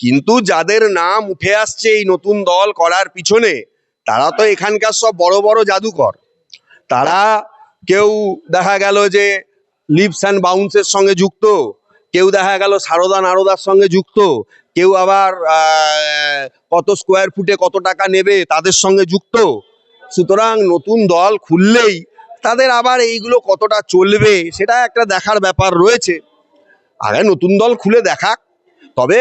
কিন্তু যাদের নাম উঠে আসছে এই নতুন দল করার পিছনে, তারা তো এখানকার সব বড় বড় জাদুকর। তারা কেউ দেখা গেল যে লিপস অ্যান্ড বাউন্সের সঙ্গে যুক্ত, কেউ দেখা গেল সারদা নারদার সঙ্গে যুক্ত, কেউ আবার কত স্কোয়ার ফুটে কত টাকা নেবে তাদের সঙ্গে যুক্ত। সুতরাং নতুন দল খুললেই তাদের আবার এইগুলো কতটা চলবে সেটা একটা দেখার ব্যাপার রয়েছে। আগে নতুন দল খুলে দেখাক। তবে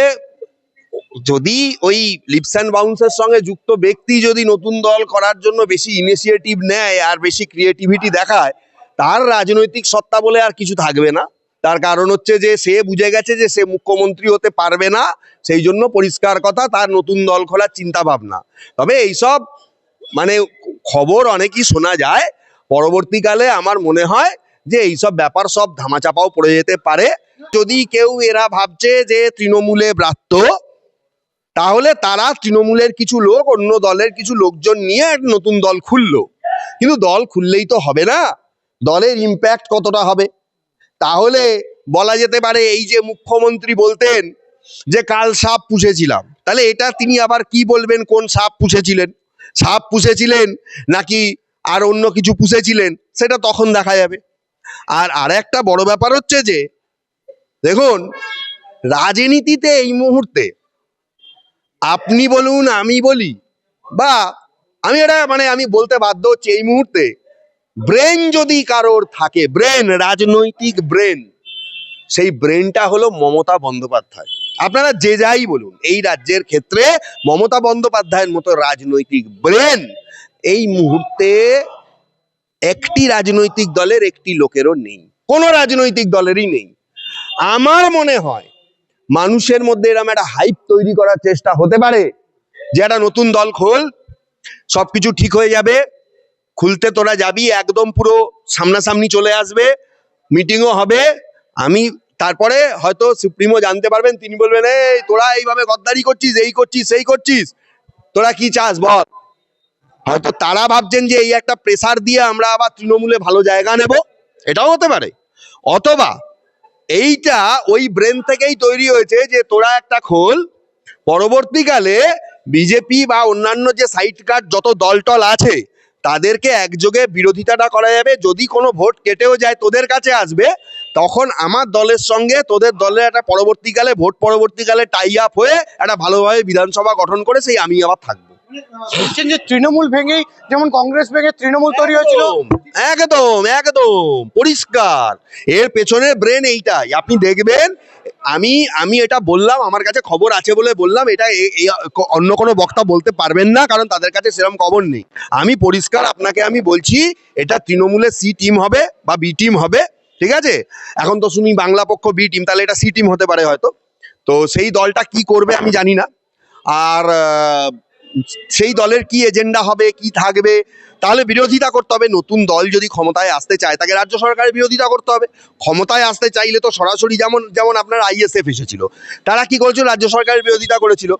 যদি ওই লিপস অ্যান্ড বাউন্সের সঙ্গে যুক্ত ব্যক্তি যদি নতুন দল করার জন্য বেশি ইনিশিয়েটিভ নেয় আর বেশি ক্রিয়েটিভিটি দেখায়, তার রাজনৈতিক সত্তা বলে আর কিছু থাকবে না। তার কারণ হচ্ছে যে, সে বুঝে গেছে যে, সে মুখ্যমন্ত্রী হতে পারবে না, সেই জন্য পরিষ্কার কথা, তার নতুন দল খোলার চিন্তা ভাবনা তবে এইসব মানে খবর অনেকই শোনা যায়। পরবর্তীকালে আমার মনে হয় যে, এইসব ব্যাপার সব ধামাচাপাও পড়ে যেতে পারে। যদি কেউ এরা ভাবছে যে, তৃণমূলে ব্রাত্য তাহলে তারা তৃণমূলের কিছু লোক, অন্য দলের কিছু লোকজন নিয়ে নতুন দল খুললো। কিন্তু দল খুললেই তো হবে না। দলের ইম্প্যাক্ট কতটা হবে? তাহলে বলা যেতে পারে এই যে মুখ্যমন্ত্রী বলতেন যে, কাল সাপ পুষেছিলাম। তাহলে এটা তিনি আবার কি বলবেন? কোন সাপ পুষেছিলেন? সাপ পুষেছিলেন নাকি আর অন্য কিছু পুষেছিলেন? সেটা তখন দেখা যাবে। আর আর একটা বড় ব্যাপার হচ্ছে যে, দেখুন, রাজনীতিতে এই মুহূর্তে আপনি বলুন, আমি বলি। বা আমি এটা মানে আমি বলতে বাধ্য হচ্ছি এই মুহূর্তে। ব্রেন যদি কারোর থাকে, ব্রেন, রাজনৈতিক ব্রেন, সেই ব্রেনটা হলো মমতা বন্দ্যোপাধ্যায়। আপনারা যে যাই বলুন, এই রাজ্যের ক্ষেত্রে মমতা বন্দ্যোপাধ্যায়ের মতো রাজনৈতিক ব্রেন এই মুহূর্তে একটি রাজনৈতিক দলের একটি লোকেরও নেই। কোনো রাজনৈতিক দলেরই নেই। আমার মনে হয় মানুষের মধ্যে এরকম একটা হাইপ তৈরি করার চেষ্টা হতে পারে যে একটা নতুন দল খোল, সবকিছু ঠিক হয়ে যাবে, খুলতে তোরা যাবি, একদম পুরো সামনাসামনি চলে আসবে মিটিংও হবে, আমি তারপরে হয়তো সুপ্রিমো জানতে পারবেন, তিনি বলবেন, এই, তোরা এইভাবে গদ্দারি করছিস, এই করছিস, সেই করছিস, তোরা কি চাস বল? হয়তো তারা ভাবছেন যে এই একটা প্রেসার দিয়ে আমরা আবার তৃণমূলে ভালো জায়গা নেব, এটাও হতে পারে। অথবা এইটা ওই ব্রেন থেকেই তৈরি হয়েছে যে তোরা একটা খোল, পরবর্তীকালে বিজেপি বা অন্যান্য যে সাইড কার্ড যত দলটল আছে, তাদেরকে একযোগে বিরোধিতাটা করা যাবে। যদি কোনো ভোট কেটেও যায় তোদের কাছে আসবে, তখন আমার দলের সঙ্গে তোদের দলের একটা পরবর্তীকালে, ভোট পরবর্তীকালে টাই আপ হয়ে একটা ভালোভাবে বিধানসভা গঠন করে সেই আমি আবার থাকব। বলছেন যে তৃণমূল ভেঙেই যেমন কংগ্রেস ভেঙে তৃণমূল তৈরি হয়েছিল। একদম, একদম পরিষ্কার। এর পেছনে ব্রেন এইটাই। আপনি দেখবেন আমি আমি এটা বললাম আমার কাছে খবর আছে বলে বললাম এটা অন্য কোনো বক্তা বলতে পারবেন না কারণ তাদের কাছে সেরকম খবর নেই। আমি পরিষ্কার আপনাকে আমি বলছি এটা তৃণমূলের সি টিম হবে বা বি টিম হবে ঠিক আছে? এখন তো শুনি বাংলা পক্ষ বি টিম তাহলে এটা সি টিম হতে পারে হয়তো। তো সেই দলটা কি করবে আমি জানি না। আর সেই দলের কি এজেন্ডা হবে, কি থাকবে, তাহলে বিরোধিতা করতে হবে। নতুন দল যদি ক্ষমতায় আসতে চায়, তাকে রাজ্য সরকারের বিরোধিতা করতে হবে। ক্ষমতায় আসতে চাইলে তো সরাসরি যেমন যেমন আপনার আইএসএফ এসেছিল, তারা কি করেছিল? রাজ্য সরকারের বিরোধিতা করেছিল।